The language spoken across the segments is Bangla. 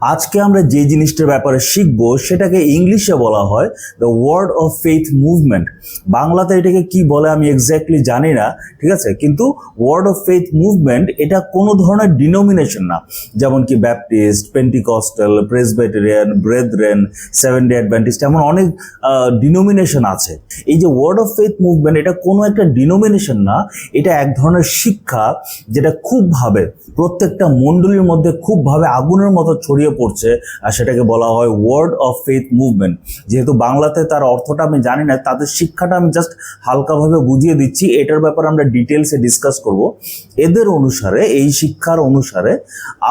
আজকে আমরা যে জিনিসটার ব্যাপারে শিখব সেটাকে ইংলিশে বলা হয় the word of faith movement বাংলাতে এটাকে কি বলে আমি এক্স্যাক্টলি জানি না, ঠিক আছে? কিন্তু ওয়ার্ড অফ ফেথ মুভমেন্ট এটা কোনো ধরনের ডিনোমিনেশন না। যেমন কি Baptist Pentecostal Presbyterian Brethren seven day Adventist এমন অনেক ডিনোমিনেশন আছে। এই যে ওয়ার্ড অফ ফেথ মুভমেন্ট এটা কোনো একটা ডিনোমিনেশন না, এটা এক ধরনের শিক্ষা যেটা খুবভাবে প্রত্যেকটা মণ্ডলীর মধ্যে খুবভাবে আগুনের মতো ছড়িয়ে পড়ছে, আর সেটাকে বলা হয় ওয়ার্ড অফ ফেথ মুভমেন্ট যেহেতু বাংলাতে তার অর্থটা আমি জানি না, তাদের শিক্ষাটা আমি জাস্ট হালকাভাবে বুঝিয়ে দিচ্ছি, এটার ব্যাপারে আমরা ডিটেলসে ডিসকাস করব। এদের অনুসারে, এই শিক্ষার অনুসারে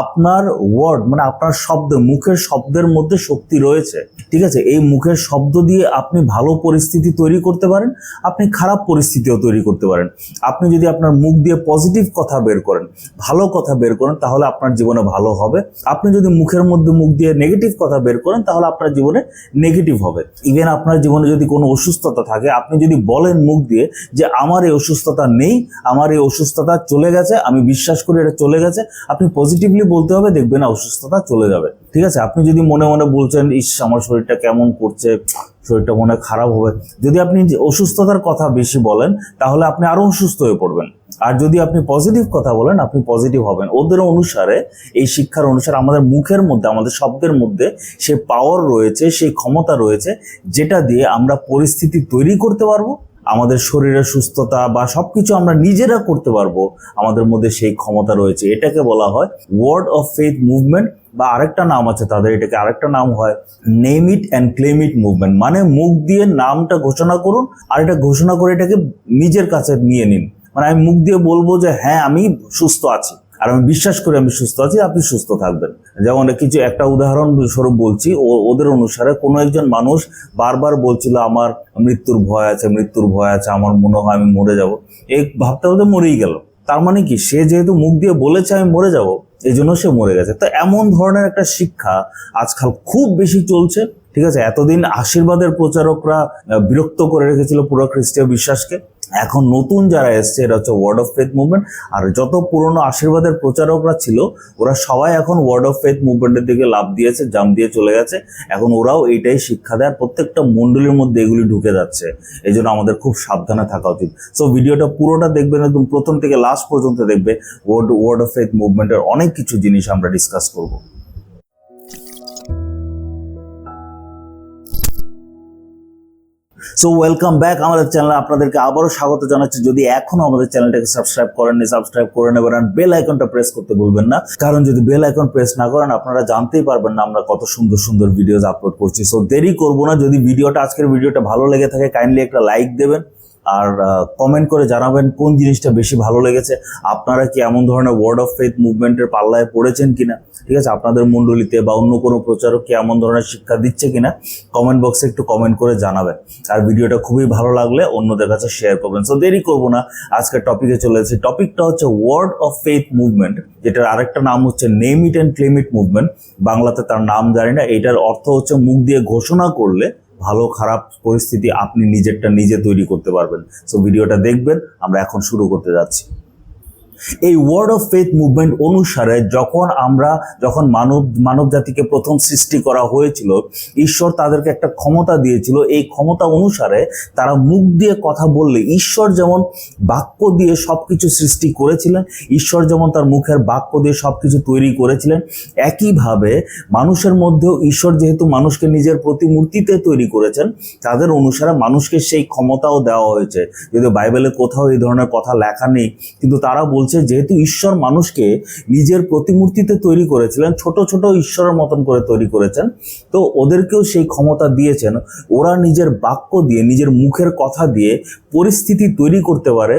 আপনার ওয়ার্ড মানে আপনার শব্দ, মুখের শব্দের মধ্যে শক্তি রয়েছে। ঠিক আছে? এই মুখের শব্দ দিয়ে আপনি ভালো পরিস্থিতি তৈরি করতে পারেন, আপনি খারাপ পরিস্থিতিও তৈরি করতে পারেন। আপনি যদি আপনার মুখ দিয়ে পজিটিভ কথা বের করেন, ভালো কথা বের করেন, তাহলে আপনার জীবনে ভালো হবে। আপনি যদি মুখের মধ্যে মুখ দিয়ে নেগেটিভ কথা বের করেন, তাহলে আপনার জীবনে নেগেটিভ হবে। ইভেন আপনার জীবনে যদি কোনো অসুস্থতা থাকে, আপনি যদি বলেন মুখ দিয়ে যে আমার এই অসুস্থতা নেই, আমার এই অসুস্থতা চলে গেছে, আমি বিশ্বাস করি এটা চলে গেছে, আপনি পজিটিভলি বলতে হবে, দেখবেন অসুস্থতা চলে যাবে। ঠিক আছে? আপনি যদি মনে মনে বলছেন, ইস, আমার শরীরটা কেমন করছে, শরীরটা মনে খারাপ হবে। যদি আপনি অসুস্থতার কথা বেশি বলেন, তাহলে আপনি আরও অসুস্থ হয়ে পড়বেন। আর যদি আপনি পজিটিভ কথা বলেন, আপনি পজিটিভ হবেন। ওদের অনুসারে, এই শিক্ষার অনুসারে আমাদের মুখের মধ্যে, আমাদের শব্দের মধ্যে সে পাওয়ার রয়েছে সেই ক্ষমতা রয়েছে, যেটা দিয়ে আমরা পরিস্থিতি তৈরি করতে পারব, আমাদের শরীরের সুস্থতা বা সবকিছু আমরা নিজেরা করতে পারব, আমাদের মধ্যে সেই ক্ষমতা রয়েছে। এটাকে বলা হয় ওয়ার্ড অফ ফেথ মুভমেন্ট বা আরেকটা নাম আছে তাদের, এটাকে আরেকটা নাম হয় name it and claim it movement মানে মুখ দিয়ে নামটা ঘোষণা করুন, আর এটা ঘোষণা করে এটাকে নিজের কাছে নিয়ে নিন। মানে আমি মুখ দিয়ে বলব যে হ্যাঁ আমি সুস্থ আছি। আর আমি বিশ্বাস করি আমি সুস্থ আছি, আপনি সুস্থ থাকবেন। যেমন কিছু একটা উদাহরণ স্বরূপ বলছি, ও, ওদের অনুসারে কোনো একজন মানুষ বারবার বলছিল, আমার মৃত্যুর ভয় আছে, মৃত্যুর ভয় আছে, আমার মনে হয় আমি মরে যাব। এই ভাবটা ভাবতে মরেই গেল। তার মানে কি? সে যেহেতু মুখ দিয়ে বলেছে, আমি মরে যাব এই জন্য সে মরে গেছে। তো এমন ধরনের একটা শিক্ষা আজকাল খুব বেশি চলছে, ঠিক আছে? এতদিন আশীর্বাদের প্রচারকরা বিরক্ত করে রেখেছিল পুরো খ্রিস্টীয় বিশ্বাসকে। এখন নতুন যারা এসছে এটা হচ্ছে ওয়ার্ড অফ ফেথ মুভমেন্ট আর যত পুরনো আশীর্বাদের প্রচারকরা ছিল, ওরা সবাই এখন ওয়ার্ড অফ ফেথ মুভমেন্টের দিকে লাভ দিয়েছে, জাম দিয়ে চলে গেছে। এখন ওরাও এইটাই শিক্ষা দেয় প্রত্যেকটা মণ্ডলীর মধ্যে এগুলি ঢুকে যাচ্ছে। এই জন্য আমাদের খুব সাবধানে থাকা উচিত। সো ভিডিওটা পুরোটা দেখবেন, একদম প্রথম থেকে লাস্ট পর্যন্ত দেখবে ওয়ার্ড ওয়ার্ড অফ ফেথ মুভমেন্টের অনেক কিছু জিনিস আমরা ডিসকাস করব। সো ওয়েলকাম ব্যাক আমাদের চ্যানেলে আপনাদেরকে আবারও স্বাগত জানাচ্ছি। যদি এখনও আমাদের চ্যানেলটাকে সাবস্ক্রাইব করেননি সাবস্ক্রাইব করে নেবেন আর বেল আইকনটা প্রেস করতে ভুলবেন না। কারণ যদি বেল আইকন প্রেস না করেন, আপনারা জানতেই পারবেন না আমরা কত সুন্দর সুন্দর ভিডিওস আপলোড করছি। সো দেরি করব না। যদি ভিডিওটা আজকের ভিডিওটা ভালো লেগে থাকে কাইন্ডলি একটা লাইক দেবেন। আর কমেন্ট করে জানাবেন কোন জিনিসটা বেশি ভালো লেগেছে। আপনারা কি এমন ধরনের ওয়ার্ড অফ ফেথ মুভমেন্টের পাল্লায় পড়েছেন কিনা? ঠিক আছে, আপনাদের মণ্ডলীতে বা অন্য কোনো প্রচারক কি এমন ধরনের শিক্ষা দিচ্ছে কিনা? কমেন্ট বক্সে একটু কমেন্ট করে জানাবেন। আর ভিডিওটা খুবই ভালো লাগলে অন্যদের কাছে শেয়ার করবেন। সো দেরি করব না, আজকের টপিকে চলে এসেছি। টপিকটা হচ্ছে ওয়ার্ড অফ ফেথ মুভমেন্ট যেটার আরেকটা নাম হচ্ছে name it and claim it movement বাংলাতে তার নাম জানি না, এটার অর্থ হচ্ছে মুখ দিয়ে ঘোষণা করলে ভালো, খারাপ পরিস্থিতি আপনি নিজেরটা নিজে তৈরি করতে পারবেন। সো ভিডিওটা দেখবেন, আমরা এখন শুরু করতে যাচ্ছি। এই ওয়ার্ড অফ ফেথ মুভমেন্ট অনুসারে যখন আমরা, যখন মানব মানব জাতিকে প্রথম সৃষ্টি করা হয়েছিল, ঈশ্বর তাদেরকে একটা ক্ষমতা দিয়েছিল। এই ক্ষমতা অনুসারে তারা মুখ দিয়ে কথা বললে ঈশ্বর যেমন বাক্য দিয়ে সবকিছু সৃষ্টি করেছিলেন, ঈশ্বর যেমন তার মুখের বাক্য দিয়ে সবকিছু তৈরি করেছিলেন, একইভাবে মানুষের মধ্যেও ঈশ্বর যেহেতু মানুষকে নিজের প্রতিমূর্তিতে তৈরি করেছেন, তাদের অনুসারে মানুষকে সেই ক্ষমতাও দেওয়া হয়েছে। যদি বাইবেলে কোথাও এই ধরনের কথা লেখা নেই, কিন্তু তারা বলছে, যেহেতু ঈশ্বর মানুষকে নিজের প্রতিমূর্তিতে তৈরি করেছিলেন, ছোট ছোট ঈশ্বরের মতন করে তৈরি করেছেন, তো ওদেরকেও সেই ক্ষমতা দিয়েছেন। ওরা নিজের বাক্য দিয়ে, নিজের মুখের কথা দিয়ে পরিস্থিতি তৈরি করতে পারে,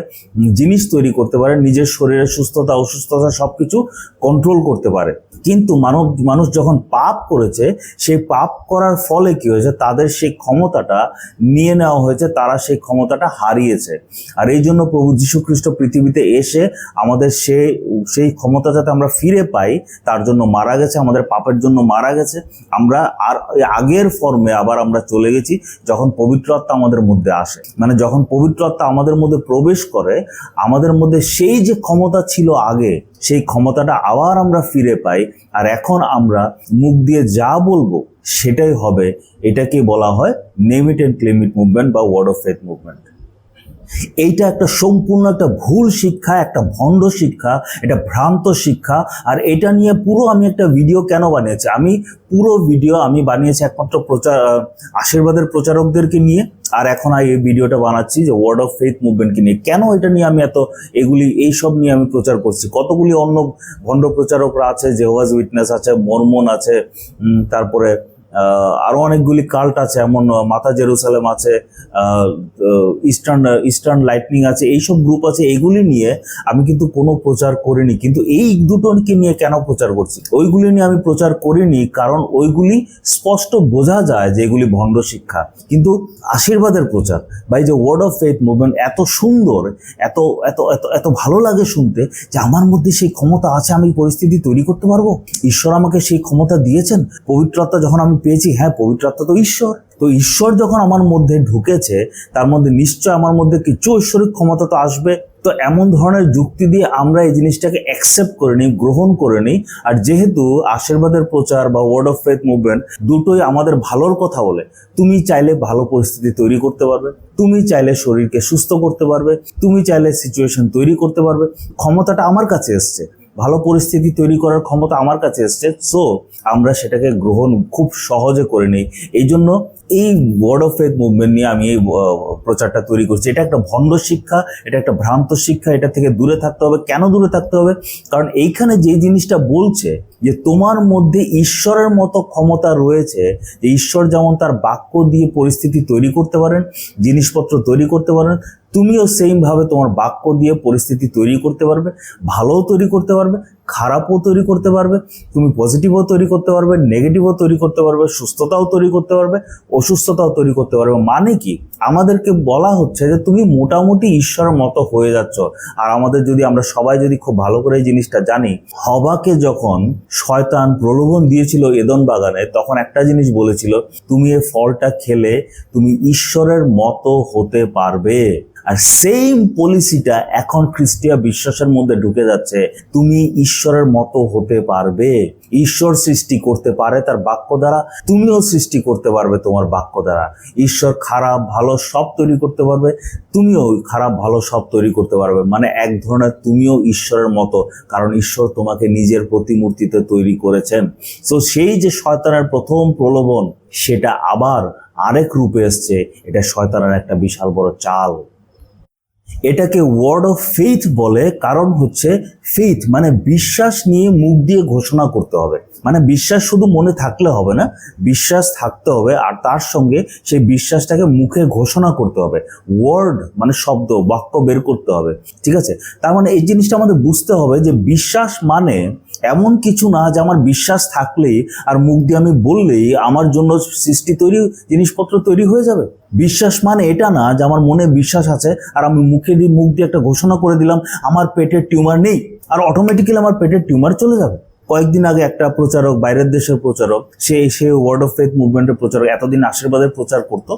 জিনিস তৈরি করতে পারে, নিজের শরীরের সুস্থতা, অসুস্থতা সব কিছু কন্ট্রোল করতে পারে। কিন্তু মানব, মানুষ যখন পাপ করেছে, সেই পাপ করার ফলে কি হয়েছে? তাদের সেই ক্ষমতাটা নিয়ে নেওয়া হয়েছে, তারা সেই ক্ষমতাটা হারিয়েছে। আর এই জন্য প্রভু যীশু খ্রিস্ট পৃথিবীতে এসে আমাদের সে, সেই ক্ষমতা যাতে আমরা ফিরে পাই, তার জন্য মারা গেছে, আমাদের পাপের জন্য মারা গেছে। আমরা আর আগের ফর্মে আবার আমরা চলে গেছি, যখন পবিত্র আত্মা আমাদের মধ্যে আসে। মানে যখন পবিত্র আত্মা আমাদের মধ্যে প্রবেশ করে, আমাদের মধ্যে সেই যে ক্ষমতা ছিল আগে সেই ক্ষমতাটা আবার আমরা ফিরে পাই। আর এখন আমরা মুখ দিয়ে যা বলব সেটাই হবে, এটাকে বলা হয় name it and claim it movement বা ওয়ার্ড অফ ফেথ মুভমেন্ট এইটা একটা সম্পূর্ণ একটা ভুল শিক্ষা, একটা ভণ্ড শিক্ষা, এটা ভ্রান্ত শিক্ষা। আর এটা নিয়ে পুরো আমি একটা ভিডিও কেন বানিয়েছি? আমি পুরো ভিডিও আমি বানিয়েছি একমাত্র প্রচার আশীর্বাদের প্রচারকদেরকে নিয়ে। আর এখন এই ভিডিওটা বানাচ্ছি যে ওয়ার্ড অফ ফেথ মুভমেন্টকে নিয়ে। কেন এটা নিয়ে আমি এত এগুলি এই সব নিয়ে আমি প্রচার করছি? কতগুলি অন্য ভণ্ড প্রচারকরা আছে? জেহোয়াজ উইটনেস আছে মর্মন আছে তারপরে আহ, আরও অনেকগুলি কাল্ট আছে এমন মাতা জেরুসালেম আছে ইস্টার্ন ইস্টার্ন লাইটনিং আছে এইসব গ্রুপ আছে এগুলি নিয়ে আমি কিন্তু কোনো প্রচার করিনি। কিন্তু এই দুটোকে নিয়ে কেন প্রচার করছি? ওইগুলি নিয়ে আমি প্রচার করিনি কারণ ওইগুলি স্পষ্ট বোঝা যায় যে এগুলি ভণ্ড শিক্ষা। কিন্তু আশীর্বাদের প্রচার বা যে ওয়ার্ড অফ ফেথ মুভমেন্ট এত সুন্দর এত এত এত এত ভালো লাগে শুনতে যে আমার মধ্যে সেই ক্ষমতা আছে আমি পরিস্থিতি তৈরি করতে পারব? ঈশ্বর আমাকে সেই ক্ষমতা দিয়েছেন? পবিত্রতা যখন আমি পেয়েছি হ্যাঁ পবিত্রতা তো ঈশ্বর। তো ঈশ্বর যখন আমার মধ্যে ঢুকেছে, তার মধ্যে নিশ্চয় আমার মধ্যে কিছু ঐশ্বরিক ক্ষমতা তো আসবে। তো এমন ধরনের যুক্তি দিয়ে আমরা এই জিনিসটাকে অ্যাকসেপ্ট করে নিই, গ্রহণ করে নিই। আর যেহেতু আশীর্বাদের প্রচার বা ওয়ার্ড অফ ফেথ মুভমেন্ট দুটোই আমাদের ভালোর কথা বলে, তুমি চাইলে ভালো পরিস্থিতি তৈরি করতে পারবে, তুমি চাইলে শরীরকে সুস্থ করতে পারবে, তুমি চাইলে সিচুয়েশন তৈরি করতে পারবে। ক্ষমতাটা আমার কাছে এসছে। ভালো পরিস্থিতি তৈরি করার ক্ষমতা আমার কাছে এসছে সো আমরা সেটাকে গ্রহণ খুব সহজে করে নিই। এই জন্য এই ওয়ার্ড অফ ফেথ মুভমেন্ট নিয়ে আমি এই প্রচারটা তৈরি করছি। এটা একটা ভণ্ড শিক্ষা, এটা একটা ভ্রান্ত শিক্ষা, এটা থেকে দূরে থাকতে হবে। কেন দূরে থাকতে হবে? কারণ এইখানে যে জিনিসটা বলছে যে তোমার মধ্যে ঈশ্বরের মতো ক্ষমতা রয়েছে, যে ঈশ্বর যেমন তার বাক্য দিয়ে পরিস্থিতি তৈরি করতে পারেন, জিনিসপত্র তৈরি করতে পারেন, তুমিও সেইমভাবে তোমার বাক্য দিয়ে পরিস্থিতি তৈরি করতে পারবে, ভালোও তৈরি করতে পারবে খারাপও তৈরি করতে পারবে, তুমি পজিটিভও তৈরি করতে পারবে নেগেটিভও তৈরি করতে পারবে, সুস্থতাও তৈরি করতে পারবে, অসুস্থতাও তৈরি করতে পারবে। মানে কি? আমাদেরকে বলা হচ্ছে যে তুমি মোটামুটি ঈশ্বরের মতো হয়ে যাচ্ছ। আর আমাদের যদি আমরা সবাই যদি খুব ভালো করে এই জিনিসটা জানি, হবাকে যখন শয়তান প্রলোভন দিয়েছিল এদন বাগানে, তখন একটা জিনিস বলেছিল, তুমি এই ফলটা খেলে তুমি ঈশ্বরের মতো হতে পারবে। আর সেম পলিসিটা এখন খ্রিস্টিয়া বিশ্বাসের মধ্যে ঢুকে যাচ্ছে। তুমি ঈশ্বরের মতো হতে পারবে। ঈশ্বর সৃষ্টি করতে পারে তার বাক্য দ্বারা, তুমিও সৃষ্টি করতে পারবে তোমার বাক্য দ্বারা। ঈশ্বর খারাপ, ভালো সব তৈরি করতে পারবে, তুমিও খারাপ, ভালো সব তৈরি করতে পারবে। মানে এক ধরনের তুমিও ঈশ্বরের মতো, কারণ ঈশ্বর তোমাকে নিজের প্রতিমূর্তিতে তৈরি করেছেন। তো সেই যে শয়তানের প্রথম প্রলোভন, সেটা আবার আরেক রূপে এসছে। এটা শয়তানের একটা বিশাল বড় চাল। এটাকে ওয়ার্ড অফ ফেইথ বলে, কারণ হচ্ছে ফেইথ মানে বিশ্বাস নিয়ে মুখ দিয়ে ঘোষণা করতে হবে। মানে বিশ্বাস শুধু মনে থাকলে হবে না, বিশ্বাস থাকতে হবে আর তার সঙ্গে সেই বিশ্বাসটাকে মুখে ঘোষণা করতে হবে। ওয়ার্ড মানে শব্দ, বাক্য বের করতে হবে। ঠিক আছে? তার মানে এই জিনিসটা আমাদের বুঝতে হবে যে বিশ্বাস মানে এমন কিছু না যে আমার বিশ্বাস থাকলে আর মুখ দিয়ে আমি বললেই আমার জন্য সৃষ্টি তৈরি, জিনিসপত্র তৈরি হয়ে যাবে। বিশ্বাস মানে এটা না যে আমার মনে বিশ্বাস আছে আর আমি মুখে দিয়ে, মুখ দিয়ে একটা ঘোষণা করে দিলাম, আমার পেটের টিউমার নেই, আর অটোমেটিক্যালি আমার পেটের টিউমার চলে যাবে। কয়েকদিন আগে একটা প্রচারক, বাইরের দেশের প্রচারক, সে সে ওয়ার্ড অফ ফেথ মুভমেন্টের প্রচারক, এতদিন আশীর্বাদের প্রচার করত,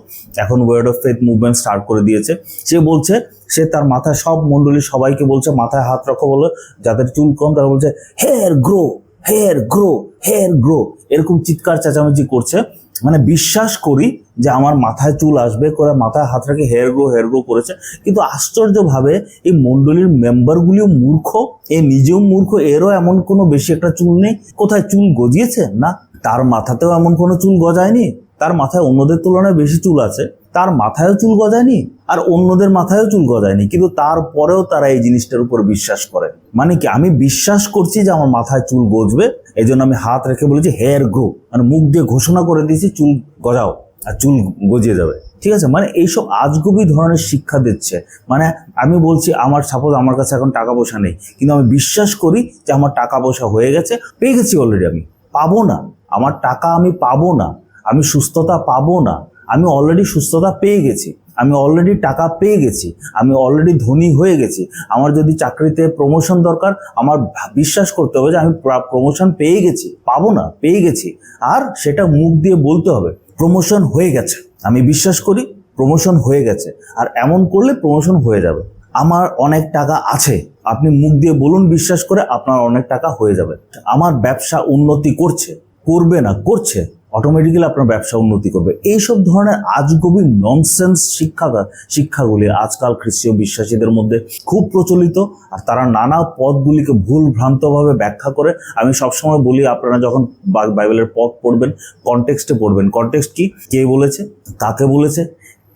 এখন word of faith movement start করে দিয়েছে। সে বলছে, সে তার মাথায় সব মণ্ডলী সবাইকে বলছে, মাথায় হাত রাখো বলে, যাদের চুল কম তারা বলছে hair grow hair grow hair grow এরকম চিৎকার, চেঁচামেচি করছে। মানে বিশ্বাস করি যে আমার মাথায় চুল আসবে, করে মাথায় হাত রেখে হেয়ার গ্রো হেয়ার গ্রো করেছে। কিন্তু আশ্চর্যভাবে এই মণ্ডলীর মেম্বারগুলিও মূর্খ, এ নিজেও মূর্খ, এরও এমন কোনো বেশি একটা চুল নেই। কোথায় চুল গজিয়েছে? না, তার মাথাতেও এমন কোনো চুল গজায়নি, তার মাথায় অন্যদের তুলনায় বেশি চুল আছে। তার মাথায়ও চুল গজায়নি আর অন্যদের মাথায়ও চুল গজায়নি, কিন্তু তারপরেও তারা এই জিনিসটার উপর বিশ্বাস করে। মানে কি, আমি বিশ্বাস করছি যে আমার মাথায় চুল গজবে এই জন্য আমি হাত রেখে বলেছি হেয়ার গ্রো মানে মুখ দিয়ে ঘোষণা করে দিয়েছি, চুল গজাও আর চুল গজিয়ে যাবে ঠিক আছে? মানে এইসব আজগুবি ধরনের শিক্ষা দিচ্ছে। মানে আমি বলছি, আমার সাপোজ আমার কাছে এখন টাকা পয়সা নেই, কিন্তু আমি বিশ্বাস করি যে আমার টাকা পয়সা হয়ে গেছে, পেয়ে গেছি অলরেডি আমি। পাবো না। আমার টাকা আমি পাবো না। আমি সুস্থতা পাবো না। আমি অলরেডি সুস্থতা পেয়ে গেছি, আমি অলরেডি টাকা পেয়ে গেছি, আমি অলরেডি ধনী হয়ে গেছি, আমার যদি চাকরিতে প্রমোশন দরকার, আমার বিশ্বাস করতে হবে যে আমি প্রমোশন পেয়ে গেছি, পাবো না, পেয়ে গেছি। আর সেটা মুখ দিয়ে বলতে হবে প্রমোশন হয়ে গেছে। আমি বিশ্বাস করি প্রমোশন হয়ে গেছে। আর এমন করলে প্রমোশন হয়ে যাবে। আমার অনেক টাকা আছে, আপনি মুখ দিয়ে বলুন, বিশ্বাস করে আপনার অনেক টাকা হয়ে যাবে। আমার ব্যবসা উন্নতি করছে, করবে না, করছে। অটোমেটিক্যালি আপনার ব্যবসা উন্নতি করবে। এইসব ধরনের আজগবি ননসেন্স শিক্ষা, শিক্ষাগুলি আজকাল খ্রিস্টীয় বিশ্বাসীদের মধ্যে খুব প্রচলিত আর তারা নানা পদগুলিকে ভুল ভ্রান্তভাবে ব্যাখ্যা করে। আমি সবসময় বলি, আপনারা যখন বাইবেলের পদ পড়বেন কনটেক্সটে পড়বেন। কনটেক্সট কি? কে বলেছে? কাকে বলেছে?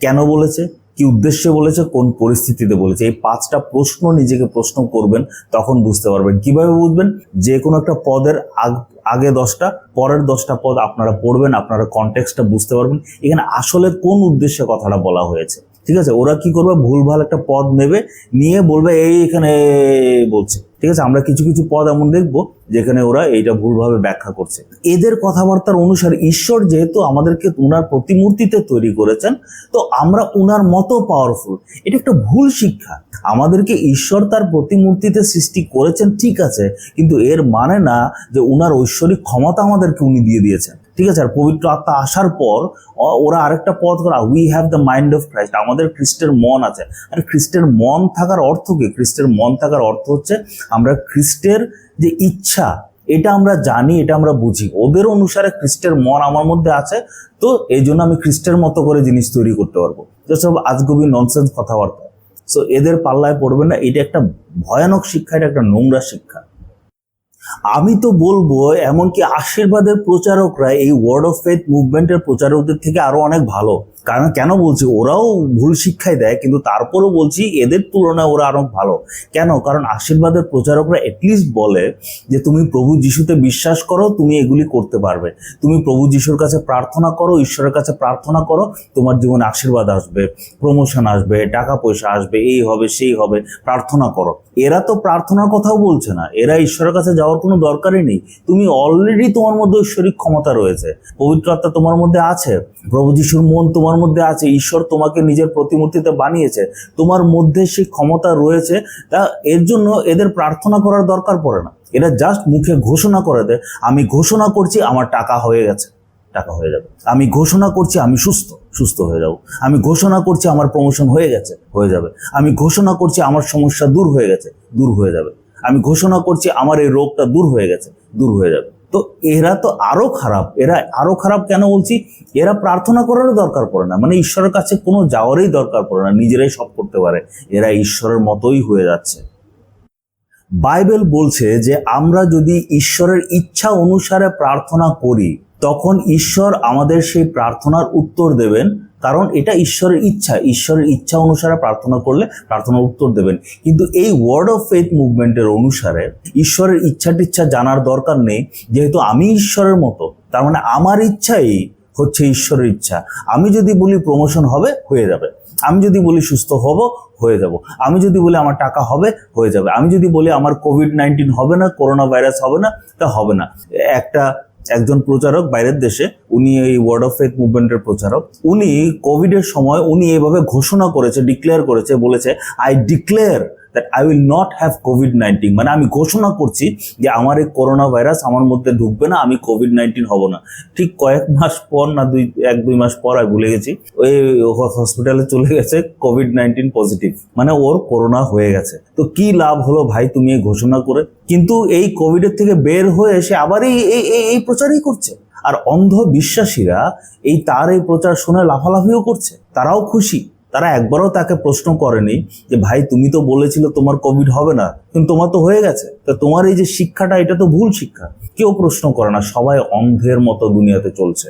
কেন বলেছে? কি উদ্দেশ্যে বলেছে? কোন পরিস্থিতিতে বলেছে? এই পাঁচটা প্রশ্ন নিজেকে প্রশ্ন করবেন, তখন বুঝতে পারবেন। কীভাবে বুঝবেন? যে কোনো একটা পদের আগ- আগে দশটা, পরের দশটা পদ আপনারা পড়বেন, আপনারা কনটেক্সটটা বুঝতে পারবেন। এখানে আসলে কোন উদ্দেশ্যে কথাটা বলা হয়েছে, ঠিক আছে? ওরা কি করবে? ভুলভাল একটা পদ নেবে, নিয়ে বলবে, এই এখানে বলছে। ঠিক আছে? আমরা কিছু কিছু পদ এমন দেখব যেখানে ওরা এইটা ভুলভাবে ব্যাখ্যা করছে। এদের কথাবার্তার অনুসারে ঈশ্বর যেহেতু আমাদেরকে উনার প্রতিমূর্তিতে তৈরি করেছেন, তো আমরা উনার মতো পাওয়ারফুল এটা একটা ভুল শিক্ষা। আমাদেরকে ঈশ্বর তার প্রতিমূর্তিতে সৃষ্টি করেছেন, ঠিক আছে, কিন্তু এর মানে না যে উনার ঐশ্বরিক ক্ষমতা আমাদেরকে উনি দিয়ে দিয়েছেন। ঠিক আছে, আর পবিত্র আত্মা আসার পর ওরা আরেকটা পথ করা we have the mind of Christ আমাদের খ্রিস্টের মন আছে। আর খ্রিস্টের মন থাকার অর্থ কি? খ্রিস্টের মন থাকার অর্থ হচ্ছে আমরা খ্রিস্টের যে ইচ্ছা, এটা আমরা জানি, এটা আমরা বুঝি। ওদের অনুসারে খ্রিস্টের মন আমার মধ্যে আছে, তো এই জন্য আমি খ্রিস্টের মতো করে জিনিস তৈরি করতে পারব। যেসব আজগবি ননসেন্স কথাবার্তা। সো এদের পাল্লায় পড়বে না, এটা একটা ভয়ানক শিক্ষা, এটা একটা নোংরা শিক্ষা। আমি তো বলব, এমনকি আশীর্বাদের প্রচারকরা এই ওয়ার্ড অফ ফেথ মুভমেন্টের প্রচারকদের থেকে আরও অনেক ভালো। কারণ কেন বলছি? ওরাও ভুল শিক্ষাই দেয়, কিন্তু তারপরও বলছি এদের তুলনায় ওরা আরও ভালো। কেন? কারণ আশীর্বাদের প্রচারকরা এটলিস্ট বলে যে, তুমি প্রভু যিশুতে বিশ্বাস করো, তুমি এগুলি করতে পারবে। তুমি প্রভু যিশুর কাছে প্রার্থনা করো, ঈশ্বরের কাছে প্রার্থনা করো, তোমার জীবনে আশীর্বাদ আসবে প্রমোশন আসবে, টাকা পয়সা আসবে, এই হবে, সেই হবে, প্রার্থনা করো। এরা তো প্রার্থনার কথাও বলছে না। এরা ঈশ্বরের কাছে যাওয়ার কোনো দরকারই নেই। তুমি অলরেডি তোমার মধ্যে ঐশ্বরিক ক্ষমতা রয়েছে। পবিত্র আত্মা তোমার মধ্যে আছে। প্রভু যিশুর মন তোমার মধ্যে আছে, ঈশ্বর তোমাকে নিজের প্রতিমূর্তিতে বানিয়েছে, তোমার মধ্যে সেই ক্ষমতা রয়েছে, তা এর জন্য এদের প্রার্থনা করার দরকার পড়ে না। এরা জাস্ট মুখে ঘোষণা করে দেয়, আমি ঘোষণা করছি, আমার টাকা হয়ে গেছে, টাকা হয়ে যাবে। আমি ঘোষণা করছি, আমি সুস্থ সুস্থ হয়ে যাব। আমি ঘোষণা করছি, আমার প্রমোশন হয়ে গেছে, হয়ে যাবে। আমি ঘোষণা করছি, আমার সমস্যা দূর হয়ে গেছে, দূর হয়ে যাবে। আমি ঘোষণা করছি, আমার এই রোগটা দূর হয়ে গেছে, দূর হয়ে যাবে। তো এরা তো আরও খারাপ, এরা আরও খারাপ কেন বলছি? এরা প্রার্থনা করারও দরকার পড়ে না। মানে ঈশ্বরের কাছে কোনো যাওয়ারই দরকার পড়ে না, নিজেরাই সব করতে পারে। এরা ঈশ্বরের মতোই হয়ে যাচ্ছে। বাইবেল বলছে যে আমরা যদি ঈশ্বরের ইচ্ছা অনুসারে প্রার্থনা করি, তখন ঈশ্বর আমাদের সেই প্রার্থনার উত্তর দেবেন। কারণ এটা ঈশ্বরের ইচ্ছা। ঈশ্বরের ইচ্ছা অনুসারে প্রার্থনা করলে প্রার্থনা উত্তর দেবেন। কিন্তু এই ওয়ার্ড অফ ফেথ মুভমেন্টের অনুসারে ঈশ্বরের ইচ্ছা টিচ্ছা জানার দরকার নেই। যেহেতু আমি ঈশ্বরের মতো, তার মানে আমার ইচ্ছাই হচ্ছে ঈশ্বরের ইচ্ছা। আমি যদি বলি প্রমোশন হবে, হয়ে যাবে। আমি যদি বলি সুস্থ হব, হয়ে যাব। আমি যদি বলি আমার টাকা হবে, হয়ে যাবে। আমি যদি বলি আমার কোভিড নাইন্টিন হবে না করোনা ভাইরাস হবে না, তা হবে না। একটা একজন প্রচারক বাইরের দেশে, উনি এই ওয়ার্ড অফ ফেথ মুভমেন্টের প্রচারক। উনি কোভিডের সময় উনি এভাবে ঘোষণা করেছে ডিক্লেয়ার করেছে, বলেছে I declare that I will not have COVID nineteen মানে আমি ঘোষণা করছি যে আমার এই করোনা ভাইরাস আমার মধ্যে ঢুকবে না, আমি কোভিড নাইন্টিন হব না। ঠিক কয়েক মাস পর না দুই, এক, দুই মাস পর, আমি ভুলে গেছি, ওই হসপিটালে চলে গেছে কোভিড নাইন্টিন পজিটিভ মানে ওর করোনা হয়ে গেছে। তো কি লাভ হলো ভাই তুমি এই ঘোষণা করে? কিন্তু এই কোভিডের থেকে বের হয়ে এসে আবার এই, এই- প্রচারই করছে। আর অন্ধ বিশ্বাসীরা এই তার এই প্রচার শুনে লাফালাফিও করছে। তারাও খুশি। তারা একবারও তাকে প্রশ্ন করেনি যে, ভাই, তুমি তো বলেছিলে তোমার কোভিড হবে না। কিন্তু তোমার তো হয়ে গেছে। তো তোমার এই যে শিক্ষাটা, এটা তো ভুল শিক্ষা। কেউ প্রশ্ন করে না, সবাই অন্ধের মতো দুনিয়াতে চলছে।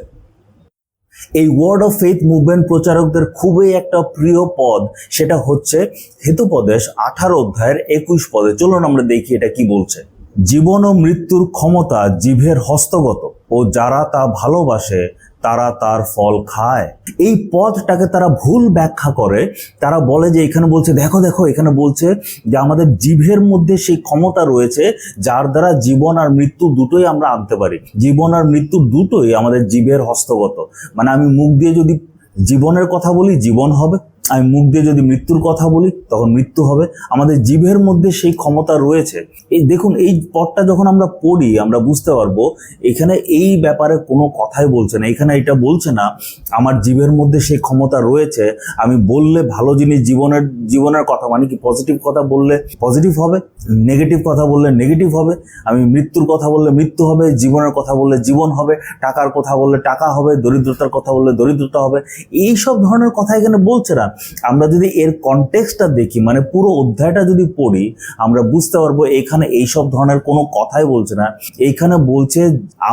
এই ওয়ার্ড অফ ফেথ মুভমেন্ট প্রচারকদের খুবই একটা প্রিয় পদ, সেটা হচ্ছে হেতুপদেশ আঠারো অধ্যায়ের একুশ পদে। চলুন আমরা দেখি এটা কি বলছে। জীবন ও মৃত্যুর ক্ষমতা জিভের হস্তগত ও যারা তা ভালোবাসে তারা তার ফল খায়। এই পথটাকে তারা ভুল ব্যাখ্যা করে। তারা বলে যে, এখানে বলছে, দেখো দেখো, এখানে বলছে যে, আমাদের জীবের মধ্যে সেই ক্ষমতা রয়েছে যার দ্বারা জীবন আর মৃত্যু দুটোই আমরা আনতে পারি। জীবন আর মৃত্যু দুটোই আমাদের জীবের হস্তগত। মানে আমি মুখ দিয়ে যদি জীবনের কথা বলি, জীবন হবে। আমি মুখ দিয়ে যদি মৃত্যুর কথা বলি, তখন মৃত্যু হবে। আমাদের জিভের মধ্যে সেই ক্ষমতা রয়েছে। এই দেখুন, এই পথটা যখন আমরা পড়ি, আমরা বুঝতে পারব, এখানে এই ব্যাপারে কোনো কথাই বলছে না। এখানে এটা বলছে না, আমার জীবের মধ্যে সেই ক্ষমতা রয়েছে। আমি বললে ভালো জিনিস জীবনের জীবনের কথা মানে কি পজিটিভ কথা বললে পজিটিভ হবে নেগেটিভ কথা বললে নেগেটিভ হবে। আমি মৃত্যুর কথা বললে মৃত্যু হবে, জীবনের কথা বললে জীবন হবে, টাকার কথা বললে টাকা হবে, দরিদ্রতার কথা বললে দরিদ্রতা হবে। এই সব ধরনের কথা এখানে বলছে না। আমরা যদি এর কনটেক্সটটা দেখি মানে পুরো অধ্যায়টা যদি পড়ি, আমরা বুঝতে পারব এখানে এই সব ধরনের কোনো কথাই বলছে না। এইখানে বলছে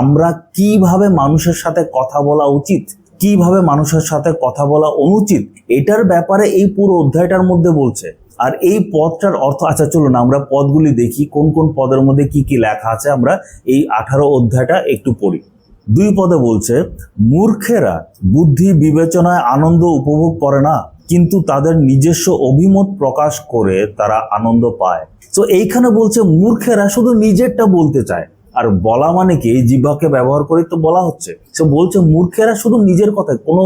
আমরা কীভাবে মানুষের সাথে কথা বলা উচিত? কীভাবে মানুষের সাথে কথা বলা অনুচিত? এটার ব্যাপারে এই পুরো অধ্যায়টার মধ্যে বলছে। আর এই পদটার অর্থ আচ্ছা চলুন আমরা পদগুলি দেখি, কোন কোন পদের মধ্যে কি কি লেখা আছে, আমরা এই আঠারো অধ্যায়টা একটু পড়ি। দুই পদে বলছে, মূর্খেরা বুদ্ধি, বিবেচনায় আনন্দ উপভোগ করে না, কিন্তু তাদের নিজস্ব অভিমত প্রকাশ করে তারা আনন্দ পায়। তো এইখানে বলছে, মূর্খেরা শুধু নিজেরটা বলতে চায়। আর বলা মানে কি? জিহ্বাকে ব্যবহার করে তো বলা হচ্ছে। সে বলছে, মূর্খেরা শুধু নিজের কথা কোনো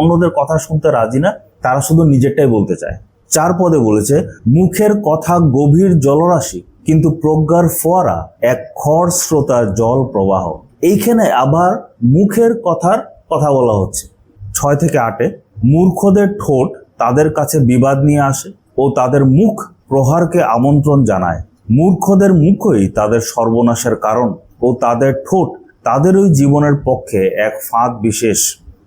অন্যদের কথা শুনতে রাজি না, তারা শুধু নিজেরটাই বলতে চায়। চার পদে বলেছে, মুখের কথা গভীর জলরাশি, কিন্তু প্রজ্ঞার ফোয়ারা এক খড় স্রোতার জল প্রবাহ। এইখানে আবার মুখের কথার কথা বলা হচ্ছে। ছয় থেকে আটে মূর্খদের ঠোঁট তাদের কাছে বিবাদ নিয়ে আসে ও তাদের মুখ প্রহারকে আমন্ত্রণ জানায়। মূর্খদের মুখই তাদের সর্বনাশের কারণ ও তাদের ঠোঁট তাদেরই জীবনের পক্ষে এক ফাঁদ বিশেষ।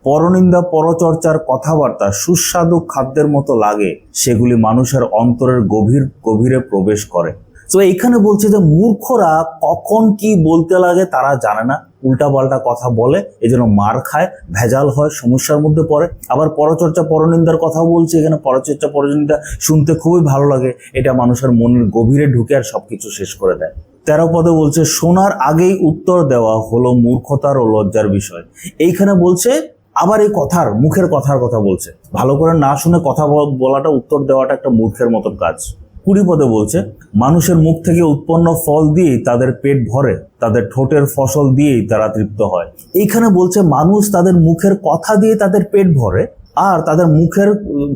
পরনিন্দা পরচর্চার কথাবার্তা সুস্বাদু খাদ্যের মতো লাগে, সেগুলি মানুষের অন্তরের গভীর, গভীরে প্রবেশ করে। তো এখানে বলছে যে মূর্খরা কখন কি বলতে লাগে তারা জানে না। উল্টাপাল্টা কথা বলে, এই জন্য মার খায়, ভেজাল হয়, সমস্যার মধ্যে পড়ে। আবার পরচর্চা, পরনিন্দার কথা বলছে এখানে, পরচর্চা, পরনিন্দা শুনতে খুবই ভালো লাগে। এটা মানুষের মনের গভীরে ঢুকে আর সবকিছু শেষ করে দেয়। তেরো পদে বলছে, শোনার আগেই উত্তর দেওয়া হলো মূর্খতার ও লজ্জার বিষয়। এইখানে বলছে, আবার এই কথার, মুখের কথার কথা বলছে। ভালো করে না শুনে কথা বলাটা উত্তর দেওয়াটা একটা মূর্খের মতন কাজ। কুড়ি পদে বলছে, মানুষের মুখ থেকে উৎপন্ন ফল দিয়েই তাদের পেট ভরে, তাদের ঠোঁটের ফসল দিয়েই তারা তৃপ্ত হয়। এইখানে বলছে, মানুষ তাদের মুখের কথা দিয়ে তাদের পেট ভরে আর তাদের মুখের,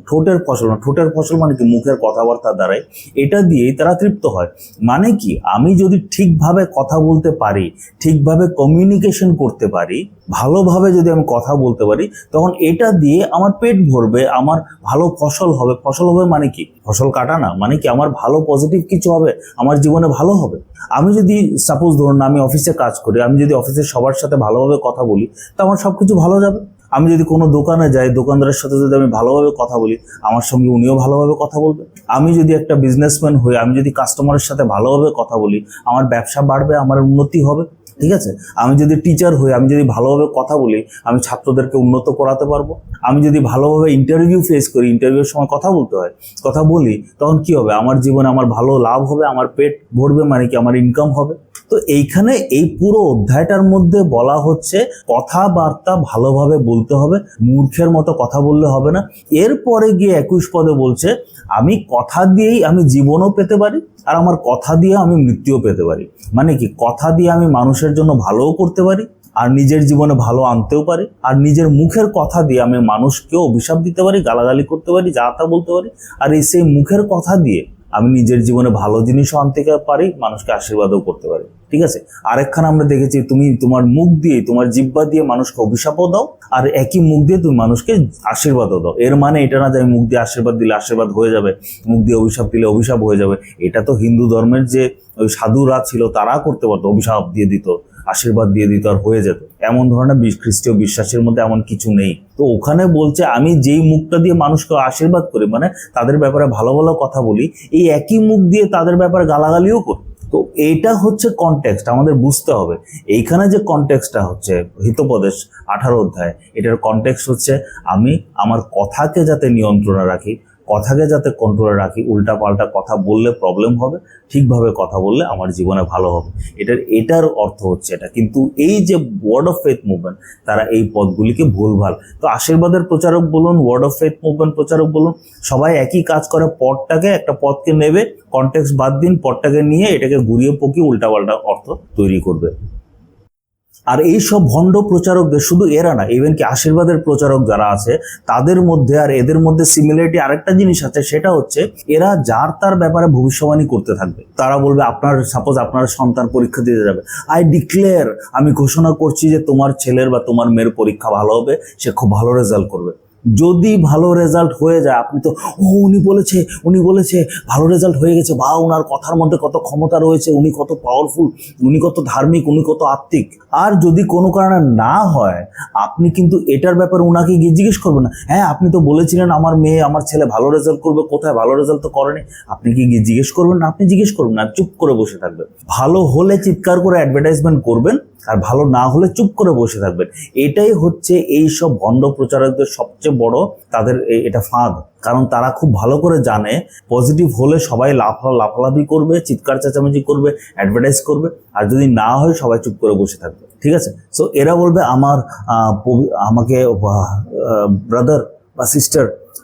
ঠোঁটের ফসল ঠোঁটের ফসল মানে কি? মুখের কথাবার্তা দ্বারাই। এটা দিয়েই তারা তৃপ্ত হয়। মানে কি? আমি যদি ঠিকভাবে কথা বলতে পারি, ঠিকভাবে কমিউনিকেশন করতে পারি, ভালোভাবে যদি আমি কথা বলতে পারি, তখন এটা দিয়ে আমার পেট ভরবে, আমার ভালো ফসল হবে। ফসল হবে মানে কি? ফসল কাটা না। মানে কি? আমার ভালো পজিটিভ কিছু হবে? আমার জীবনে ভালো হবে? আমি যদি সাপোজ ধরুন আমি অফিসে কাজ করি, আমি যদি অফিসের সবার সাথে ভালোভাবে কথা বলি, তো আমার সব কিছু ভালো যাবে। আমি যদি কোনো দোকানে যাই, দোকানদারের সাথে যদি আমি ভালোভাবে কথা বলি, আমার সঙ্গে উনিও ভালোভাবে কথা বলবে। আমি যদি একটা বিজনেসম্যান হই, আমি যদি কাস্টমারের সাথে ভালোভাবে কথা বলি, আমার ব্যবসা বাড়বে, আমার উন্নতি হবে, ঠিক আছে? আমি যদি টিচার হই, আমি যদি ভালোভাবে কথা বলি, আমি ছাত্রদেরকে উন্নত করাতে পারব। আমি যদি ভালোভাবে ইন্টারভিউ ফেস করি ইন্টারভিউর সময় কথা বলতে হয়, কথা বলি, তখন কি হবে? আমার জীবনে আমার ভালো লাভ হবে, আমার পেট ভরবে মানে কি? আমার ইনকাম হবে। তো এইখানে এই পুরো অধ্যায়টার মধ্যে বলা হচ্ছে কথাবার্তা ভালোভাবে বলতে হবে, মূর্খের মতো কথা বললে হবে না। এরপরে গিয়ে একুশ পদে বলছে, আমি কথা দিয়েই আমি জীবনও পেতে পারি আর আমার কথা দিয়ে আমি মৃত্যুও পেতে পারি। মানে কি, কথা দিয়ে আমি মানুষের জন্য ভালোও করতে পারি আর নিজের জীবনে ভালো আনতেও পারি আর নিজের মুখের কথা দিয়ে আমি মানুষকেও অভিশাপ দিতে পারি, গালাগালি করতে পারি, যা তা বলতে পারি। আর এই সেই মুখের কথা দিয়ে আমি নিজের জীবনে ভালো জিনিসও আনতে পারি, মানুষকে আশীর্বাদও করতে পারি। ঠিক আছে? আরেকখানে আমরা দেখেছি, তুমি তোমার মুখ দিয়ে, তোমার জিব্বা দিয়ে মানুষকে অভিশাপও দাও, আর একই মুখ দিয়ে তুমি মানুষকে আশীর্বাদও দাও। এর মানে এটা না যে আমি মুখ দিয়ে আশীর্বাদ দিলে আশীর্বাদ হয়ে যাবে, মুখ দিয়ে অভিশাপ দিলে অভিশাপ হয়ে যাবে। এটা তো হিন্দু ধর্মের যে ওই সাধুরা ছিল তারা করতে পারতো, অভিশাপ দিয়ে দিত। আশীর্বাদ দিয়ে দিত আর হয়ে যেত। এমন ধরনের খ্রিস্টীয় বিশ্বাসের মধ্যে এমন কিছু নেই। তো ওখানে বলছে, আমি যেই মুখটা দিয়ে মানুষকে আশীর্বাদ করি মানে তাদের ব্যাপারে ভালো ভালো কথা বলি, এই একই মুখ দিয়ে তাদের ব্যাপারে গালাগালিও করি। তো এইটা হচ্ছে কনটেক্সট আমাদের বুঝতে হবে। এইখানে যে কনটেক্সটটা হচ্ছে, হিতোপদেশ আঠারো অধ্যায়, এটার কনটেক্সট হচ্ছে, আমি আমার কথাকে যাতে নিয়ন্ত্রণে রাখি কথাকে যাতে কন্ট্রোলে রাখি উল্টা পাল্টা কথা বললে প্রবলেম হবে, ঠিকভাবে কথা বললে আমার জীবনে ভালো হবে। এটার এটার অর্থ হচ্ছে এটা। কিন্তু এই যে ওয়ার্ড অফ ফেথ মুভমেন্ট তারা এই পদগুলিকে ভুলভাল। তো আশীর্বাদের প্রচারক বলুন ওয়ার্ড অফ ফেথ মুভমেন্ট প্রচারক বলুন, সবাই একই কাজ করে, পদটাকে একটা পদকে নেবে কনটেক্সট বাদ দিন, পদটাকে নিয়ে এটাকে ঘুরিয়ে পকিয়ে উল্টাপাল্টা অর্থ তৈরি করবে। আর এই সব ভণ্ড প্রচারকদের, শুধু এরা না ইভেন কি আশীর্বাদের প্রচারক যারা আছে, তাদের মধ্যে আর এদের মধ্যে সিমিলারিটি আরেকটা জিনিস আছে, সেটা হচ্ছে এরা যার তার ব্যাপারে ভবিষ্যবাণী করতে থাকবে। তারা বলবে, আপনার সাপোজ আপনার সন্তান পরীক্ষা দিতে যাবে। আই ডিক্লেয়ার আমি ঘোষণা করছি যে তোমার ছেলের বা তোমার মেয়ের পরীক্ষা ভালো হবে, সে খুব ভালো রেজাল্ট করবে। যদি ভালো রেজাল্ট হয়ে যায়, আপনি তো, ও, উনি বলেছে উনি বলেছে, ভালো রেজাল্ট হয়ে গেছে। বা ওনার কথার মধ্যে কত ক্ষমতা রয়েছে, উনি কত পাওয়ারফুল উনি কত ধার্মিক, উনি কত আত্মিক। আর যদি কোনো কারণে না হয়, আপনি কিন্তু এটার ব্যাপারে ওনাকে গিয়ে জিজ্ঞেস করবেন না। হ্যাঁ আপনি তো বলেছিলেন আমার মেয়ে, আমার ছেলে ভালো রেজাল্ট করবে, কোথায় ভালো রেজাল্ট তো করেনি? আপনি কি গিয়ে জিজ্ঞেস করবেন না? আপনি জিজ্ঞেস করবেন না, চুপ করে বসে থাকবেন। ভালো হলে চিৎকার করে অ্যাডভার্টাইজমেন্ট করবেন আর ভালো না হলে চুপ করে বসে থাকবেন। এটাই হচ্ছে এই সব ভণ্ড প্রচারকদের সবচেয়ে বড় তাদের এটা ফাঁদ। কারণ তারা খুব ভালো করে জানে পজিটিভ হলে সবাই লাফা, লাফালাফি করবে, চিৎকার চেঁচামেচি করবে অ্যাডভার্টাইজ করবে, আর যদি না হয় সবাই চুপ করে বসে থাকবে। ঠিক আছে? সো এরা বলবে, আমার আমাকে ব্রাদার বা সিস্টার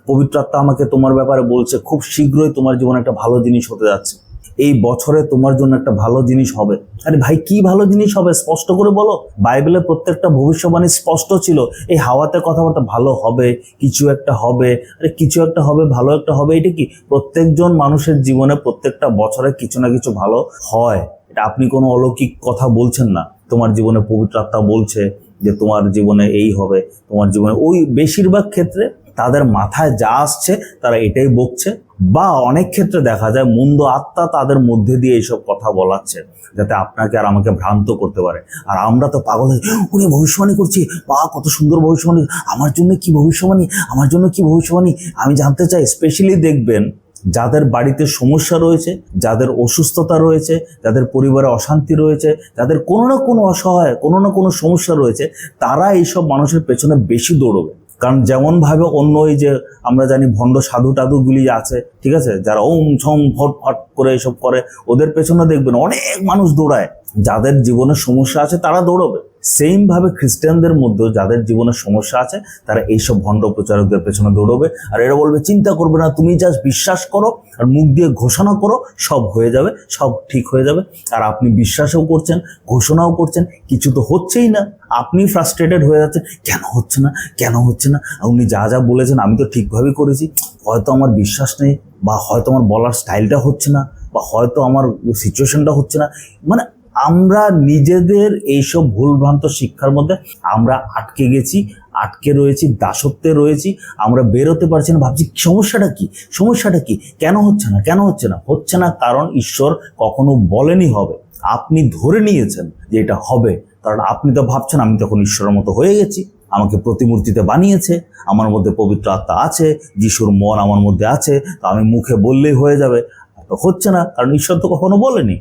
পবিত্র আত্মা আমাকে তোমার ব্যাপারে বলছে। খুব শীঘ্রই তোমার জীবনে একটা ভালো জিনিস হতে যাচ্ছে। এই বছরে তোমার জন্য একটা ভালো জিনিস হবে। আরে ভাই, কি ভালো জিনিস হবে? স্পষ্ট করে বলো। বাইবেলের প্রত্যেকটা ভবিষ্যবাণী স্পষ্ট ছিল। এই হাওয়াতে কথাবার্তা ভালো হবে, কিছু একটা হবে। আরে কিছু একটা হবে, ভালো একটা হবে, এটা কি? প্রত্যেকজন মানুষের জীবনে প্রত্যেকটা বছরে কিছু না কিছু ভালো হয়। এটা আপনি কোনো অলৌকিক কথা বলছেন না। তোমার জীবনে পবিত্র আত্মা বলছে যে তোমার জীবনে এই হবে, তোমার জীবনে ওই বেশিরভাগ ক্ষেত্রে তাদের মাথায় যা আসছে তারা এটাই বকছে। বা অনেক ক্ষেত্রে দেখা যায় মন্দ আত্মা তাদের মধ্যে দিয়ে এইসব কথা বলাচ্ছে, যাতে আপনাকে আর আমাকে ভ্রান্ত করতে পারে। আর আমরা তো পাগল হয়ে উনি ভবিষ্যবাণী করছি, বা কত সুন্দর ভবিষ্যবাণী, আমার জন্য কি ভবিষ্যবাণী, আমার জন্য কি ভবিষ্যবাণী? আমি জানতে চাই স্পেশালি দেখবেন, যাদের বাড়িতে সমস্যা রয়েছে, যাদের অসুস্থতা রয়েছে, যাদের পরিবারে অশান্তি রয়েছে, যাদের কোনো না কোনো অসহায়, কোনো না কোনো সমস্যা রয়েছে, তারা এইসব মানুষের পেছনে বেশি দৌড়বে। কারণ যেমনভাবে অন্য ওই যে আমরা জানি ভণ্ড সাধু টাধুগুলি আছে, ঠিক আছে? যারা ওম ছম ফট ফট করে এসব করে, ওদের পেছনে দেখবেন অনেক মানুষ দৌড়ায়। যাদের জীবনে সমস্যা আছে তারা দৌড়বে। সেম ভাবে খ্রিস্টানদের মধ্যেও যাদের জীবনে সমস্যা আছে, তারা এইসব ভণ্ড প্রচারকদের পেছনে দৌড়বে। আর এরা বলবে, চিন্তা করবে না, তুমি জাস্ট বিশ্বাস করো আর মুখ দিয়ে ঘোষণা করো, সব হয়ে যাবে, সব ঠিক হয়ে যাবে। আর আপনি বিশ্বাসও করছেন, ঘোষণাও করছেন, কিছু তো হচ্ছেই না। আপনি ফ্রাস্ট্রেটেড হয়ে যাচ্ছেন, কেন হচ্ছে না? কেন হচ্ছে না? উনি যা যা বলেছেন, আমি তো ঠিকভাবেই করেছি। হয়তো আমার বিশ্বাস নেই, বা হয়তো আমার বলার স্টাইলটা হচ্ছে না, বা হয়তো আমার সিচুয়েশনটা হচ্ছে না। মানে আমরা নিজেদের এইসব ভুলভ্রান্ত শিক্ষার মধ্যে আমরা আটকে গেছি, আটকে রয়েছি, দাসত্বে রয়েছি, আমরা বেরোতে পারছি না। ভাবছি, সমস্যাটা কি? সমস্যাটা কি? কেন হচ্ছে না? কেন হচ্ছে না? হচ্ছে না কারণ ঈশ্বর কখনো বলেনি হবে। আপনি ধরে নিয়েছেন যে এটা হবে। কারণ আপনি তো ভাবছেন, আমি তখন ঈশ্বরের মতো হয়ে গেছি। আমাকে প্রতিমূর্তিতে বানিয়েছে। আমার মধ্যে পবিত্র আত্মা আছে। যিশুর মন আমার মধ্যে আছে। তো আমি মুখে বললেই হয়ে যাবে। তো হচ্ছে না, কারণ ঈশ্বর তো কখনো বলেনি।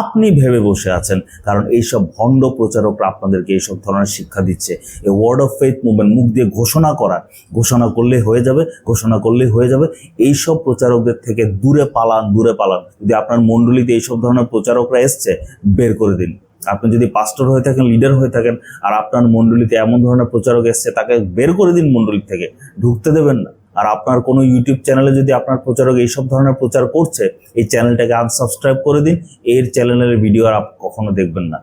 আপনি ভেবে বসে আছেন, কারণ এইসব ভণ্ড প্রচারকরা আপনাদেরকে এইসব ধরনের শিক্ষা দিচ্ছে। এই ওয়ার্ড অফ ফেথ মুভমেন্ট মুখ দিয়ে ঘোষণা করা, ঘোষণা করলেই হয়ে যাবে, ঘোষণা করলেই হয়ে যাবে। এইসব প্রচারকদের থেকে দূরে পালান দূরে পালান। যদি আপনার মণ্ডলীতে এইসব ধরনের প্রচারকরা এসছে, বের করে দিন। আপনি যদি পাস্টর হয়ে থাকেন লিডার হয়ে থাকেন, আর আপনার মণ্ডলীতে এমন ধরনের প্রচারক এসছে, তাকে বের করে দিন মণ্ডলী থেকে। ঢুকতে দেবেন না। আর আপনার কোনো ইউটিউব চ্যানেলে যদি আপনার প্রচারক এইসব ধরনের প্রচার করছে, এই চ্যানেলটাকে আনসাবস্ক্রাইব করে দিন। এর চ্যানেলের ভিডিও আর কখনো দেখবেন না।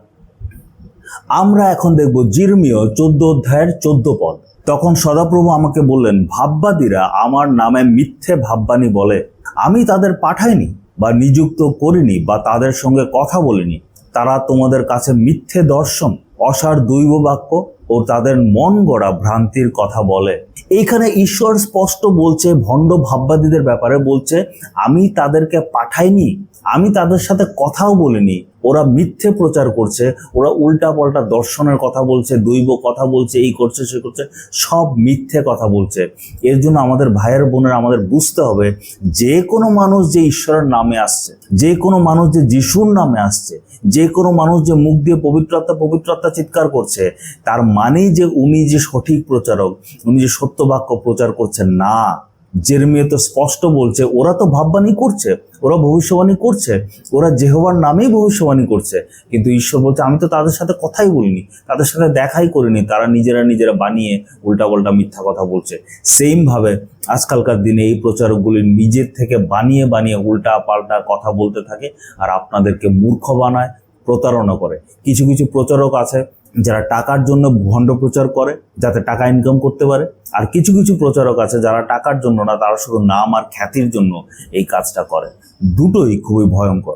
আমরা এখন দেখব জিরমিয় চোদ্দ অধ্যায়ের চোদ্দ পদ। তখন সদাপ্রভু আমাকে বললেন, ভাববাদীরা আমার নামে মিথ্যে ভাববানি বলে। আমি তাদের পাঠাইনি বা নিযুক্ত করিনি বা তাদের সঙ্গে কথা বলিনি। তারা তোমাদের কাছে মিথ্যে দর্শন, অসার দৈব বাক্য ও তাদের মন গড়া ভ্রান্তির কথা বলে। এইখানে ঈশ্বর স্পষ্ট বলছে ভণ্ড ভাববাদীদের ব্যাপারে বলছে আমি তাদেরকে পাঠাইনি। আমি তাদের সাথে কথাও বলিনি। ওরা মিথ্যে প্রচার করছে, ওরা উল্টা পাল্টা দর্শনের কথা বলছে, দৈব কথা বলছে, এই করছে, সে করছে, সব মিথ্যে কথা বলছে। এর জন্য আমাদের ভাইয়ের বোনের আমাদের বুঝতে হবে, যে কোনো মানুষ যে ঈশ্বরের নামে আসছে, যে কোনো মানুষ যে যিশুর নামে আসছে, যে কোনো মানুষ যে মুখ দিয়ে পবিত্রতা পবিত্রতা চিৎকার করছে, তার মানেই যে উনি যে সঠিক প্রচারক, উনি যে সত্য বাক্য প্রচার করছেন না। জেরমিয়ে তো স্পষ্ট বলছে, ওরা তো ভাববানি করছে, ওরা ভবিষ্যবাণী করছে, ওরা জেহোবার নামেই ভবিষ্যবাণী করছে। কিন্তু ঈশ্বর বলছে, আমি তো তাদের সাথে কথাই বলিনি, তাদের সাথে দেখাই করিনি, তারা নিজেরা নিজেরা বানিয়ে উল্টাপাল্টা মিথ্যা কথা বলছে। সেম ভাবে আজকালকার দিনে এই প্রচারকগুলি নিজের থেকে বানিয়ে বানিয়ে উল্টা পাল্টা কথা বলতে থাকে, আর আপনাদেরকে মূর্খ বানায়, প্রতারণা করে। কিছু কিছু প্রচারক আছে যারা টাকার জন্য ভণ্ড প্রচার করে, যাতে টাকা ইনকাম করতে পারে, আর কিছু কিছু প্রচারক আছে যারা টাকার জন্য না, তারা শুধু নাম আর খ্যাতির জন্য এই কাজটা করে। দুটোই খুবই ভয়ঙ্কর।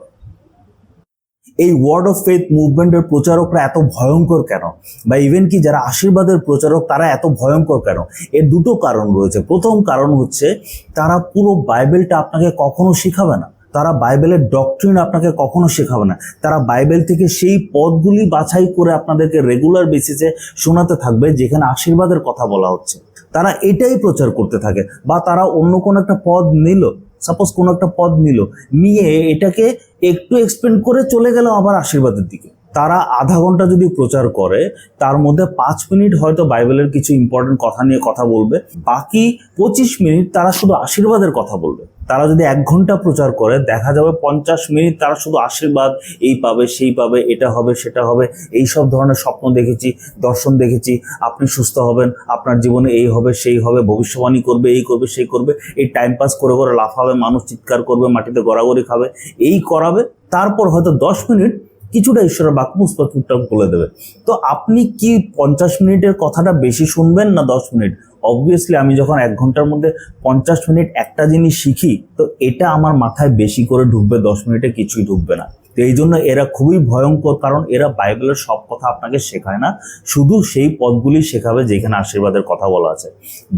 এই ওয়ার্ড অফ ফেথ মুভমেন্টের প্রচারকরা এত ভয়ঙ্কর কেন? বা ইভেন কি যারা আশীর্বাদের প্রচারক, তারা এত ভয়ঙ্কর কেন? এর দুটো কারণ রয়েছে। প্রথম কারণ হচ্ছে, তারা পুরো বাইবেলটা আপনাকে কখনো শেখাবে না। তারা বাইবেলের ডকট্রিন আপনাকে কখনো শেখাবে না। তারা বাইবেল থেকে সেই পদগুলি বাছাই করে আপনাদেরকে রেগুলার বেসিসে শোনাতে থাকবে, যেখানে আশীর্বাদের কথা বলা হচ্ছে। তারা এটাই প্রচার করতে থাকে, বা তারা অন্য কোনো একটা পদ নিল সাপোজ কোনো একটা পদ নিল, নিয়ে এটাকে একটু এক্সপ্লেন করে চলে গেল আবার আশীর্বাদের দিকে। তারা আধা ঘণ্টা যদি প্রচার করে, তার মধ্যে পাঁচ মিনিট হয়তো বাইবেলের কিছু ইম্পর্টেন্ট কথা নিয়ে কথা বলবে, বাকি পঁচিশ মিনিট তারা শুধু আশীর্বাদের কথা বলবে। তারা যদি এক ঘণ্টা প্রচার করে, দেখা যাবে পঞ্চাশ মিনিট তারা শুধু আশীর্বাদ, এই পাবে, সেই পাবে, এটা হবে, সেটা হবে এই সব ধরনের স্বপ্ন দেখেছি, দর্শন দেখেছি, আপনি সুস্থ হবেন, আপনার জীবনে এই হবে, সেই হবে, ভবিষ্যবাণী করবে, এই করবে, সেই করবে, এই টাইম পাস করে করে লাফাবে, মানুষ চিৎকার করবে, মাটিতে গড়াগড়ি খাবে, এই করাবে, তারপর হয়তো দশ মিনিট কিছুটা ঈশ্বরের বাক্য পুষ্পটা বলে দেবে। তো আপনি কি পঞ্চাশ মিনিটের কথাটা বেশি শুনবেন না দশ মিনিট? অবভিয়াসলি আমি যখন এক ঘণ্টার মধ্যে পঞ্চাশ মিনিট একটা জিনিস শিখি, তো এটা আমার মাথায় বেশি করে ঢুকবে, দশ মিনিটে কিছুই ঢুকবে না। তো এই জন্য এরা খুবই ভয়ঙ্কর, কারণ এরা বাইবেলের সব কথা আপনাকে শেখায় না। শুধু সেই পদগুলি শেখাবে যেখানে আশীর্বাদের কথা বলা আছে।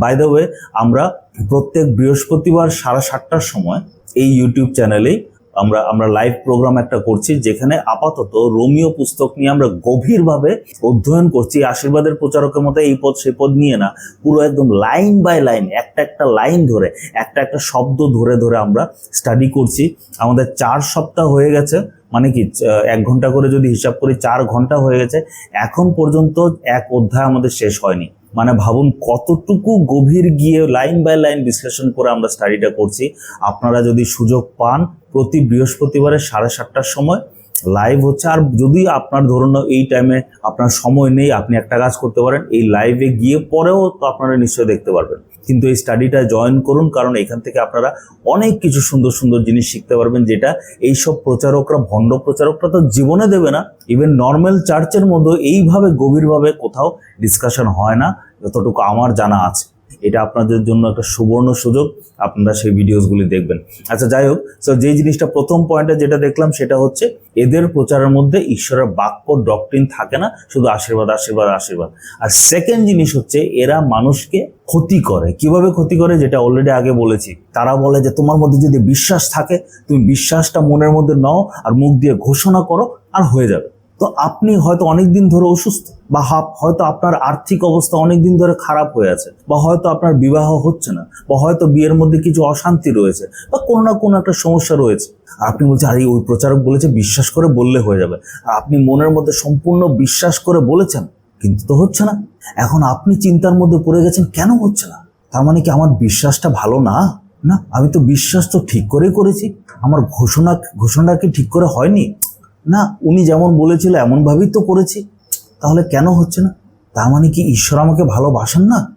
বাই দ্য ওয়ে আমরা প্রত্যেক বৃহস্পতিবার সাড়ে সাতটার সময় এই ইউটিউব চ্যানেলেই আমরা আমরা লাইভ প্রোগ্রাম একটা করছি যেখানে আপাতত রোমিও পুস্তক নিয়ে আমরা গভীরভাবে অধ্যয়ন করছি। আশীর্বাদের প্রচারকের মতো এই পদ সেই পদ নিয়ে না, পুরো একদম লাইন বাই লাইন একটা একটা লাইন ধরে, একটা একটা শব্দ ধরে ধরে আমরা স্টাডি করছি। আমাদের চার সপ্তাহ হয়ে গেছে মানে কি এক ঘণ্টা করে যদি হিসাব করি, চার ঘণ্টা হয়ে গেছে। এখন পর্যন্ত এক অধ্যায় আমাদের শেষ হয়নি। মানে ভাবুন কতটুকু গভীর গিয়ে লাইন বাই লাইন বিশ্লেষণ করে আমরা স্টাডিটা করছি। আপনারা যদি সুযোগ পান, প্রতি বৃহস্পতিবারে সাড়ে সাতটার সময় লাইভ হচ্ছে। আর যদি আপনার ধরুন এই টাইমে আপনার সময় নেই, আপনি একটা কাজ করতে পারেন, এই লাইভে গিয়ে পরেও তো আপনারা নিশ্চয়ই দেখতে পারবেন। কিন্তু এই স্টাডিটা জয়েন করুন, কারণ এখান থেকে আপনারা অনেক কিছু সুন্দর সুন্দর জিনিস শিখতে পারবেন, যেটা এইসব প্রচারকরা, ভণ্ড প্রচারকরা তো জীবনে দেবে না। ইভেন নর্মাল চার্চের মধ্যে এইভাবে গভীরভাবে কোথাও ডিসকাশন হয় না, যতটুকু আমার জানা আছে। এটা আপনাদের জন্য একটা সুবর্ণ সুযোগ। আপনারা সেই ভিডিওসগুলি দেখবেন। আচ্ছা যাই হোক তো যেই জিনিসটা প্রথম পয়েন্টে যেটা দেখলাম সেটা হচ্ছে এদের প্রচারের মধ্যে ঈশ্বরের বাক্য ডকট্রিন থাকে না, শুধু আশীর্বাদ আশীর্বাদ আশীর্বাদ। আর সেকেন্ড জিনিস হচ্ছে এরা মানুষকে ক্ষতি করে। কীভাবে ক্ষতি করে? যেটা অলরেডি আগে বলেছি। তারা বলে যে, তোমার মধ্যে যদি বিশ্বাস থাকে, তুমি বিশ্বাসটা মনের মধ্যে নাও আর মুখ দিয়ে ঘোষণা করো, আর হয়ে যাবে। তো আপনি হয়তো অনেক দিন ধরে অসুস্থ। বা হয়তো আপনার আর্থিক অবস্থা অনেক দিন ধরে খারাপ হয়ে আছে, বা হয়তো আপনার বিবাহ হচ্ছে না, বা হয়তো বিয়ের মধ্যে কিছু অশান্তি রয়েছে, বা কোনো না কোনো একটা সমস্যা রয়েছে। আর আপনি বলছেন, আরে, ওই প্রচারক বলেছে বিশ্বাস করে বললে হয়ে যাবে। আর আপনি মনের মধ্যে সম্পূর্ণ বিশ্বাস করে বলেছেন, কিন্তু তো হচ্ছে না। এখন আপনি চিন্তার মধ্যে পড়ে গেছেন, কেন হচ্ছে না? তার মানে কি আমার বিশ্বাসটা ভালো না? না, আমি তো বিশ্বাস তো ঠিক করেই করেছি। আমার ঘোষণা ঘোষণা কি ঠিক করে হয়নি? না, উনি যেমন বলেছিল, এমনভাবেই তো করেছি। তাহলে কেন হচ্ছে না? তার মানে কি ঈশ্বর আমাকে ভালোবাসেন না?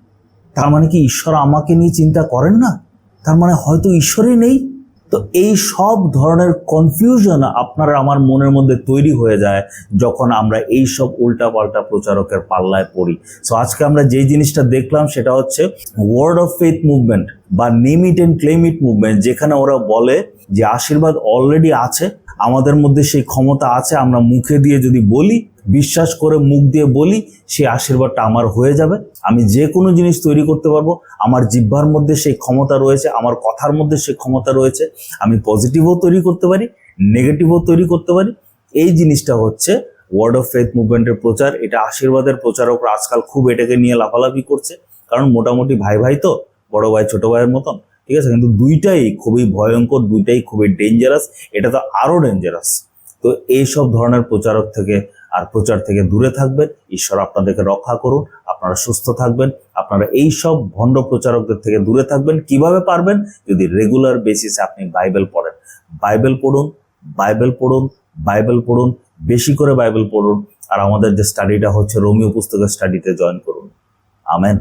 তার মানে কি ঈশ্বর আমাকে নিয়ে চিন্তা করেন না? তার মানে হয়তো ঈশ্বরই নেই? তো এই সব ধরনের কনফিউশন আপনার আমার মনের মধ্যে তৈরি হয়ে যায় যখন আমরা এই সব উল্টাপাল্টা প্রচারকের পাল্লায় পড়ি। সো আজকে আমরা যেই জিনিসটা দেখলাম সেটা হচ্ছে ওয়ার্ড অফ ফেথ মুভমেন্ট বা name it and claim it movement যেখানে ওরা বলে যে আশীর্বাদ অলরেডি আছে, আমাদের মধ্যে সেই ক্ষমতা আছে, আমরা মুখে দিয়ে যদি বলি বিশ্বাস করে মুখ দিয়ে বলি, সেই আশীর্বাদটা আমার হয়ে যাবে। আমি যে কোনো জিনিস তৈরি করতে পারব। আমার জিহ্বার মধ্যে সেই ক্ষমতা রয়েছে, আমার কথার মধ্যে সেই ক্ষমতা রয়েছে। আমি পজিটিভও তৈরি করতে পারি নেগেটিভও তৈরি করতে পারি। এই জিনিসটা হচ্ছে ওয়ার্ড অফ ফেথ মুভমেন্টের প্রচার। এটা আশীর্বাদের প্রচারকরা আজকাল খুব এটাকে নিয়ে লাফালাফি করছে। কারণ মোটামুটি ভাই ভাই তো, বড় ভাই ছোট ভাইয়ের মতন। ঠিক আছে? কিন্তু দুইটাই খুবই ভয়ঙ্কর, দুইটাই খুবই ডেঞ্জারাস এটা তো আরও ডেঞ্জারাস তো এই সব ধরনের প্রচারক থেকে আর প্রচার থেকে দূরে থাকবেন। ঈশ্বর আপনাদেরকে রক্ষা করুন, আপনারা সুস্থ থাকবেন, আপনারা এই সব ভণ্ড প্রচারকদের থেকে দূরে থাকবেন। কীভাবে পারবেন? যদি রেগুলার বেসিসে আপনি বাইবেল পড়েন। বাইবেল পড়ুন বাইবেল পড়ুন বাইবেল পড়ুন, বেশি করে বাইবেল পড়ুন, আর আমাদের যে স্টাডিটা হচ্ছে রোমিও পুস্তকের স্টাডিতে জয়েন করুন। আমেন